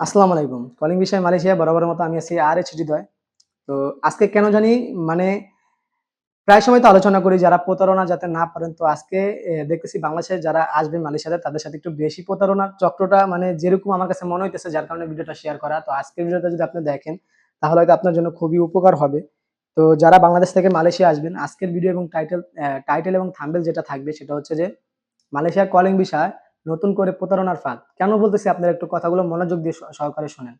আসসালামু আলাইকুম। কলিং বিষয় মালয়েশিয়া বরাবর মতো আমি আছি আর এইচ হৃদয় তো আজকে কেন জানি মানে প্রায় সময় তো আলোচনা করি যারা প্রতারণা যাতে না পারেন, তো আজকে দেখতেছি বাংলাদেশে যারা আসবে মালয়েশিয়াতে তাদের সাথে একটু বেশি প্রতারণার চক্রটা মানে যেরকম আমার কাছে মনে হইতেছে যার কারণে ভিডিওটা শেয়ার করা। তো আজকের ভিডিওটা যদি আপনি দেখেন, তাহলে হয়তো আপনার জন্য খুবই উপকার হবে। তো যারা বাংলাদেশ থেকে মালয়েশিয়া আসবেন, আজকের ভিডিও এবং টাইটেল টাইটেল এবং থাম্বেল যেটা থাকবে সেটা হচ্ছে যে মালয়েশিয়ার কলিং বিষয় নতুন করে প্রতারণার ফাঁদ। কেন বলতেছি আপনারা একটু কথাগুলো মনোযোগ দিয়ে সহকারে শোনেন।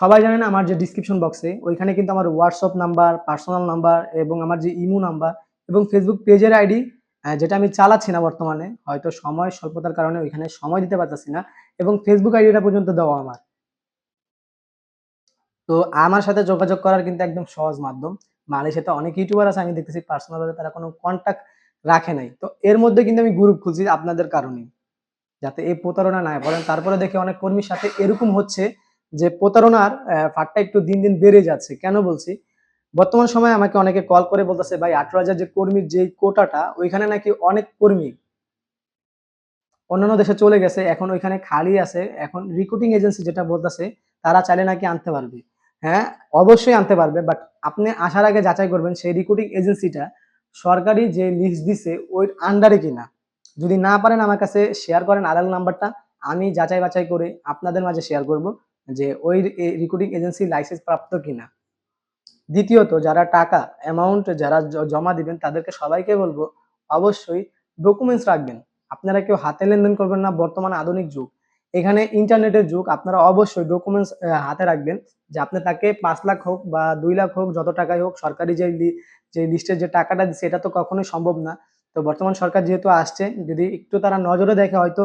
সবাই জানেন আমার যে ডিসক্রিপশন বক্সে ওইখানে কিন্তু আমার হোয়াটসঅ্যাপ নাম্বার পার্সোনাল নাম্বার এবং আমার যে ইমো নাম্বার এবং ফেসবুক পেজের আইডি যেটা আমি চালাচ্ছি না বর্তমানে, হয়তো সময় স্বল্পতার কারণে ওইখানে সময় দিতে পারতেছি না এবং ফেসবুক আইডিটা পর্যন্ত দেওয়া আমার। তো আমার সাথে যোগাযোগ করার কিন্তু একদম সহজ মাধ্যম। মালয়েশিয়াতে অনেক ইউটিউবার আছে, আমি দেখতেছি পার্সোনালভাবে তারা কোনো কন্ট্যাক্ট রাখে নাই। তো এর মধ্যে কিন্তু আমি গ্রুপ খুলছি আপনাদের কারণেই যাতে এই প্রতারণা না করেন তারপরে দেখি অনেক কর্মীর সাথে এরকম হচ্ছে যে প্রতারণার ফাঁদটা একটু দিন দিন বেড়ে যাচ্ছে। কেন বলছি? বর্তমান সময়ে আমাকে অনেকে কল করে বলতেছে, ভাই, আঠারো হাজার যে কর্মীর যে কোটাটা, ওইখানে নাকি অনেক কর্মী অন্যান্য দেশে চলে গেছে, এখন ওইখানে খালি আছে। এখন রিক্রুটিং এজেন্সি যেটা বলতেছে, তারা চাইলে নাকি আনতে পারবে। হ্যাঁ অবশ্যই আনতে পারবে বাট আপনি আসার আগে যাচাই করবেন সেই রিক্রুটিং এজেন্সিটা সরকারি যে লিস্ট দিছে ওই আন্ডারে কিনা। যদি না পারেন আমার কাছে শেয়ার করেন আলাদা নাম্বারটা, আমি যাচাই বাছাই করে আপনাদের মাঝে শেয়ার করব যে ওই রিক্রুটিং এজেন্সি লাইসেন্স প্রাপ্ত কিনা। দ্বিতীয়ত, যারা টাকা অ্যামাউন্ট যারা জমা দিবেন, তাদেরকে সবাইকে বলব, অবশ্যই ডকুমেন্টস রাখবেন। আপনারা কেউ হাতে লেনদেন করবেন না, বর্তমান আধুনিক যুগ। এখানে ইন্টারনেটের যুগ, আপনারা অবশ্যই ডকুমেন্টস হাতে রাখবেন যে আপনি তাকে পাঁচ লাখ হোক বা দুই লাখ হোক, যত টাকাই হোক, সরকারি যে যে লিস্টের যে টাকাটা দিচ্ছে এটা তো কখনোই সম্ভব না। তো বর্তমান সরকার যেহেতু আসছে, যদি একটু তারা নজরে দেখে হয়তো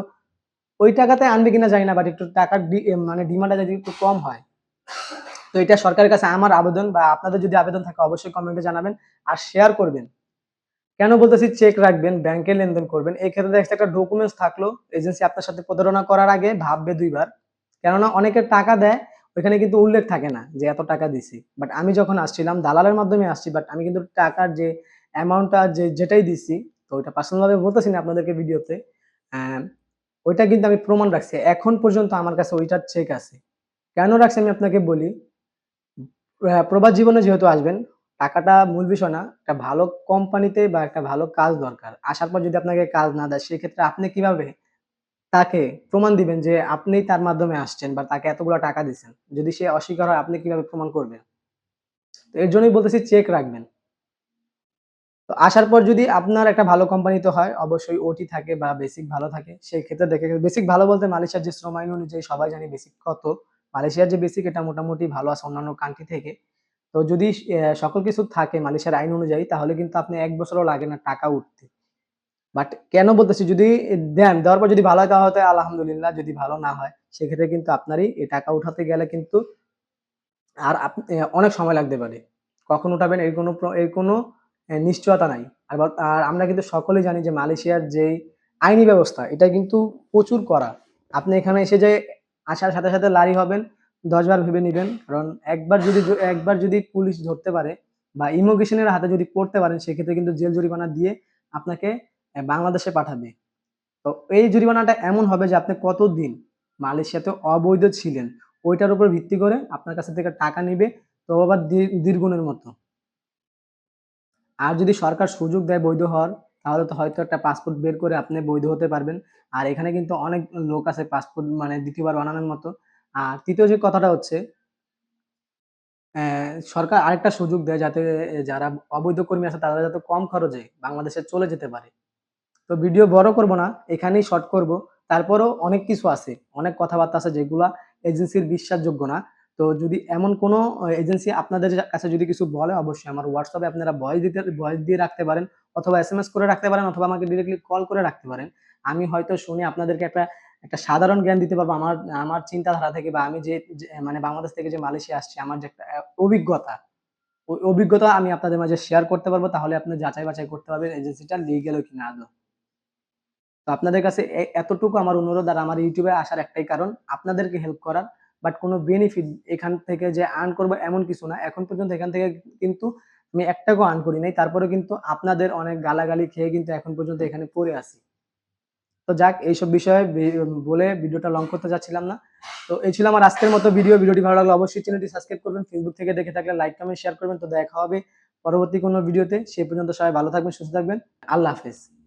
ওই টাকাতে আনবে কিনা জানি না বাট একটু টাকার মানে ডিমান্ডটা যদি একটু কম হয়। তো এটা সরকারের কাছে আমার আবেদন বা আপনাদের যদি আবেদন থাকে অবশ্যই কমেন্টে জানাবেন আর শেয়ার করবেন। কেন বলতেছি চেক রাখবেন ব্যাংকে লেনদেন করবেন, এই ক্ষেত্রে দেখা একটা ডকুমেন্টস থাকল এজেন্সি আপনার সাথে প্রতারণা করার আগে ভাববে দুইবার। কেননা অনেকের টাকা দেয়, ওইখানে কিন্তু উল্লেখ থাকে না যে এত টাকা দিছি। বাট আমি যখন আসছিলাম, দালালের মাধ্যমে আসছি বাট আমি কিন্তু টাকার যে অ্যামাউন্টটা যে যেটাই দিছি তো ওইটা পার্সোনালভাবে বলতেছি না আপনাদেরকে ভিডিওতে ওইটা কিন্তু আমি প্রমাণ রাখছি। এখন পর্যন্ত আমার কাছে ওইটার চেক আছে। কেন রাখছি আমি আপনাকে বলি? প্রবাস জীবনে যেহেতু আসবেন, টাকাটা মূল বিষয় না, একটা ভালো কোম্পানিতে বা একটা ভালো কাজ দরকার। আসার পর যদি আপনাকে কাজ না দেয়, সেক্ষেত্রে আপনি কীভাবে তাকে প্রমাণ দিবেন যে আপনি তার মাধ্যমে আসছেন বা তাকে এতগুলো টাকা দিচ্ছেন? যদি সে অস্বীকার হয়, আপনি কীভাবে প্রমাণ করবেন? তো এর জন্যই বলতেছি চেক রাখবেন। তো আসার পর যদি আপনার একটা ভালো কোম্পানিতে হয়, অবশ্যই ওটি থাকে বা বেসিক ভালো থাকে, সেই ক্ষেত্রে দেখে বেসিক ভালো বলতে মালয়েশিয়ার যে শ্রম আইন অনুযায়ী সবাই জানি বেসিক কত। মালয়েশিয়ার যে বেসিক এটা মোটামুটি ভালো আছে অন্যান্য কান্ট্রি থেকে। তো যদি সকল কিছু থাকে মালয়েশিয়ার আইন অনুযায়ী, তাহলে কিন্তু আপনি এক বছরও লাগে না টাকা উঠতে। বাট কেন বলতেছি, যদি দেন, দেওয়ার পর যদি ভালো হয়, তাহলে আলহামদুলিল্লাহ, যদি ভালো না হয়, সেক্ষেত্রে কিন্তু আপনারই এই টাকা উঠাতে গেলে কিন্তু আর অনেক সময় লাগতে পারে। কখন উঠাবেন, এর কোনো এর কোনো নিশ্চয়তা নাই। আর আমরা কিন্তু সকলেই জানি যে মালয়েশিয়ার যে আইনি ব্যবস্থা, এটা কিন্তু প্রচুর করা আপনি এখানে এসে যে আসার সাথে সাথে লারি হবেন দশবার ভেবে নেবেন। কারণ একবার যদি একবার যদি পুলিশ ধরতে পারে বা ইমিগ্রেশনের হাতে যদি পড়তে পারেন, সেক্ষেত্রে কিন্তু জেল জরিমানা দিয়ে আপনাকে বাংলাদেশে পাঠাবে। তো এই জরিমানাটা এমন হবে যে আপনি কতদিন মালয়েশিয়াতে অবৈধ ছিলেন, ওইটার উপর ভিত্তি করে আপনার কাছে থেকে টাকা নিবে তো আবার দ্বি- দ্বিগুণের মতো। আর যদি সরকার সুযোগ দেয় বৈধ হওয়ার, তাহলে তো হয়তো একটা পাসপোর্ট বের করে আপনি বৈধ হতে পারবেন। আর এখানে কিন্তু অনেক লোক আছে পাসপোর্ট মানে দ্বিতীয়বার বানানোর মতো। আর তৃতীয় যে কথাটা হচ্ছে সরকার আরেকটা সুযোগ দেয় যাতে যারা অবৈধ কর্মী আছে, তারা যাতে কম খরচে বাংলাদেশে চলে যেতে পারে। তো ভিডিও বড় করব না, এখানেই শর্ট করব। তারপরও অনেক কিছু আছে, অনেক কথাবার্তা আছে যেগুলা এজেন্সির বিশ্বাসযোগ্য না। তো যদি এমন কোনো এজেন্সি আপনাদের কাছে যদি কিছু বলে, অবশ্যই আমার হোয়াটসঅ্যাপে আপনারা ভয়েস দিতে ভয়েস দিয়ে রাখতে পারেন অথবা এস করে রাখতে পারেন অথবা আমাকে ডিরেক্টলি কল করে রাখতে পারেন। আমি হয়তো শুনে আপনাদেরকে একটা একটা সাধারণ জ্ঞান দিতে পারব আমার আমার চিন্তাধারা থেকে বা আমি যে মানে বাংলাদেশ থেকে যে মালয়েশিয়া আসছি, আমার যে একটা অভিজ্ঞতা, ওই অভিজ্ঞতা আমি আপনাদের মাঝে শেয়ার করতে পারব, তাহলে আপনি যাচাই বাছাই করতে পারবেন এজেন্সিটা লিগেল কিনা আদৌ। তো আপনাদের কাছে এতটুকু আমার অনুরোধ আর আমার ইউটিউবে আসার একটাই কারণ, আপনাদেরকে হেল্প করার বাট কোনো বেনিফিট এখান থেকে যে আর্ন করব এমন কিছু না। এখন পর্যন্ত এখান থেকে কিন্তু আমি একটাকেও আর্ন করি নাই। তারপরে কিন্তু আপনাদের অনেক গালাগালি খেয়ে কিন্তু এখন পর্যন্ত এখানে পড়ে আসি তো যাক, এইসব বিষয়ে বলে ভিডিওটা লং করতে যাচ্ছিলাম না। তো এই ছিল আমার আজকের মতো ভিডিও ভিডিওটি ভালো লাগলে অবশ্যই চ্যানেলটি সাবস্ক্রাইব করবেন। ফেসবুক থেকে দেখে থাকলে লাইক কমেন্ট শেয়ার করবেন। তো দেখা হবে পরবর্তী কোনো ভিডিওতে সে পর্যন্ত সবাই ভালো থাকবেন, সুস্থ থাকবেন। আল্লাহ হাফেজ।